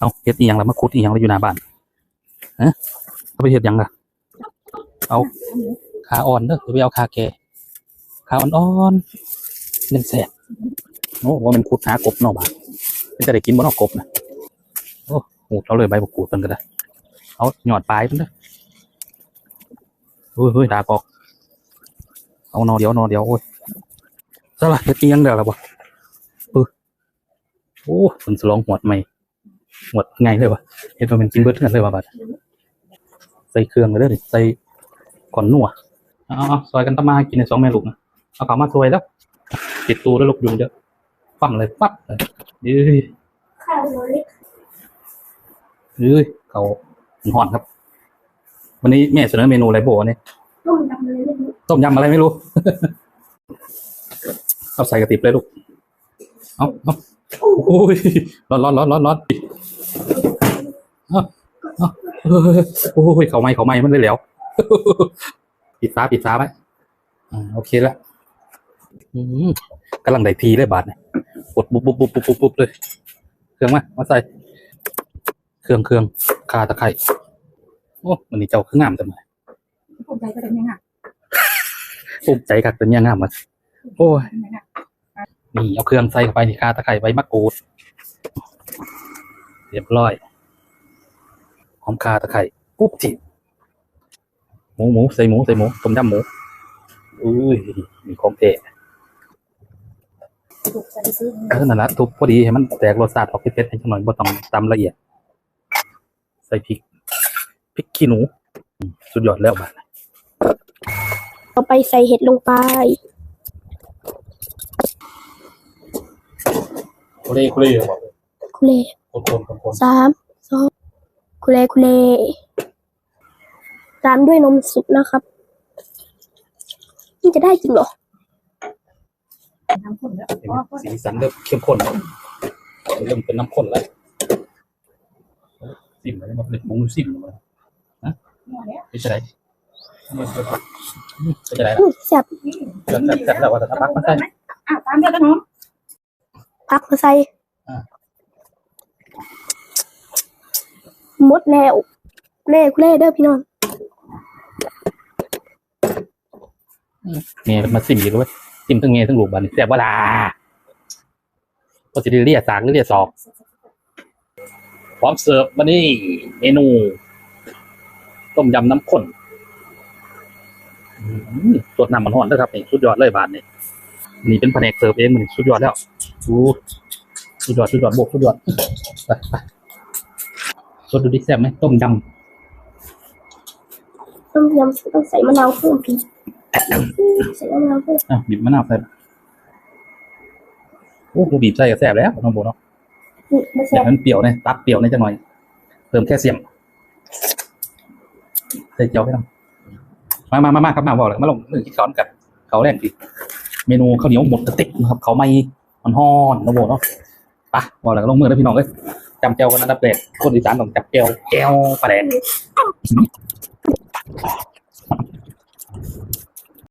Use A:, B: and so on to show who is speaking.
A: เอาเฮ็ดอีหยังแล้วมาขุดอีหยังแล้วอยู่หน้าบ้านฮะเอาไปเฮ็ดหยังล่ะ เอาขาอ่อนเด้ออย่าไปเอาขาแก่ขาอ่อนๆยังแสบโอ้ว่ามันขุดหากบนอกบ้านมันจะได้กินบนอกกบนะโอ้โหเราเลยใบบกกูดเพิ่นก็ได้เอาหยอดปลายเพิ่นเด้อเฮ้ยเฮ้ยดากออกเอานอเดียวนอเดียวโอ้ยสละเฮ็ดอีหยังเด้อล่ะบ่เออโอ้เพิ่นสลองหวดใหม่ หมดไงเลยวะเห็นว่ามันกินเบิร์ดกันเลยวะบัดใส่เครื่องเลยเด้อดิใส่ก่อนนัวอ๋อซอยกันตะมากินในสองแม่ลูกนะเอาเขามาซอยแล้วติดตูแล้วลูกยุงเยอะฟั่มเลยปั๊บเลยยื้
B: ย
A: ยื้อเขาหอนครับ วันนี้แม่เสนอเมนูอะไรโบวันนี้
B: ต้มยำเลยไม่รู้
A: ต้มยำอะไรไม่รู้เอาใส่กระติบเลยลูก เอาเอาโอ้ยร้อนร้อนร้อนร้อนร้อนเอาเอาเฮ้ย โอ้ยเขาไม่เขาไม่มันเลยแล้ว ปิดฟ้าปิดฟ้าไว้อ่าโอเคละอืมกำลังได้ทีเลยบาทเนี่ยกดปุ๊บปุ๊บปุ๊บปุ๊บปุ๊บปุ๊บเลย เครื่องมามาใส่ เครื่องเครื่องคาตะไคร่โอ้มันนี่เจ้าเครื่องงามจังเลย
B: ผมใจก็เป็นยังไง
A: ภูมิใจกักเป็นยังงามมาโอ้ยนี่เอาเครื่องใส่เข้าไปนี่คาตะไคร้ใบมะกรูดเรียบร้อยห อมคาตะไคร้ปุ๊บจิหมูหมูใส่หมูใส่หมูต้มยำหมูอุ้ยมีของเท
B: ถูกใจซื้อ
A: เออนั่นละทุบพอดีให้มันแตกรสชาติออกเผ็ดๆให้จังหน่อยบ่ต้องตำละเอียด ใส่พริกพริกขี้หนูอืมสุดยอดแล้วบาด
B: เอาไปใส่เห็ดลงไป
A: โคเล่โคเล่บอก
B: คุเล
A: คนคนคนคน
B: สามสอง คุเลคุเลตามด้วยนมสุกนะครับมันจะได้จริงเหรอ
C: น้ำข้นแล้ว
A: เห็นไหมสีสันเริ่มเข้มข้นแล้วเริ่มเป็นน้ำข้นแล้วสิ่มอะไรมาเป็นผงสิ่มมา
C: หมดแล้ว
A: เป็นจะไรเป็นจะไร
B: อื้อแซ่บ
A: ล่ะแซ่บแล้วว่าแต่ถ้าพักมันใส่
C: อะตามเดียวกันเนาะ
B: พักมาใส่
A: อ่า
B: ห มดแล้วคุเลคุเลเด้อพี่น้อง
A: เงี้ยมาสิมอยู่ด้วยสิมทั้งเงี้ยทั้งลูกบานนี่แซ่บว่าล่ะก็จะได้เรียกสากหรือเรียกศอกพร้อมเสิร์ฟวันนี้เมนู ต้มยำน้ำข้นสดน้ำมันห่อนนะครับนี่สุดยอดเลยบาทนี่นี่เป็นแผนกเสิร์ฟเองมันสุดยอดแล้วดูสุดยอดสุดยอดบวกสุดยอดไปไป สดดูดิแซ่บไหมต้มย
B: ต้มยำต้องใส่มะนาวเพิ่มพี่ใส่มะนาวเพิ่มำ
A: อะบีบมะนาวใส่โอ้โหบีบใส่ก็แซ่บแล้วน้องโบเนาะ
B: นี่ไม่
A: อ
B: ใส่
A: ยากให้มันเปรี้ยวเนี่ยตัดเปรี้ยวเนี่ยจังหน่อยเติมแค่เสียมใส่เจียวให้ทำมามามามาครับมาบอกเลยมาลงมือกินข้าวกันเขาวแรกดิเมนูข้าวเหนียวหมดกระติกนะครับเขาไม่มันห่อนนะโบเนาะไปะบอกเลยก็ลงมือแล้วพี่น้องเอ้ย จำเจียวกันอันดับแรกคนอีสานต้องจับเจียวแก้วปลาแดง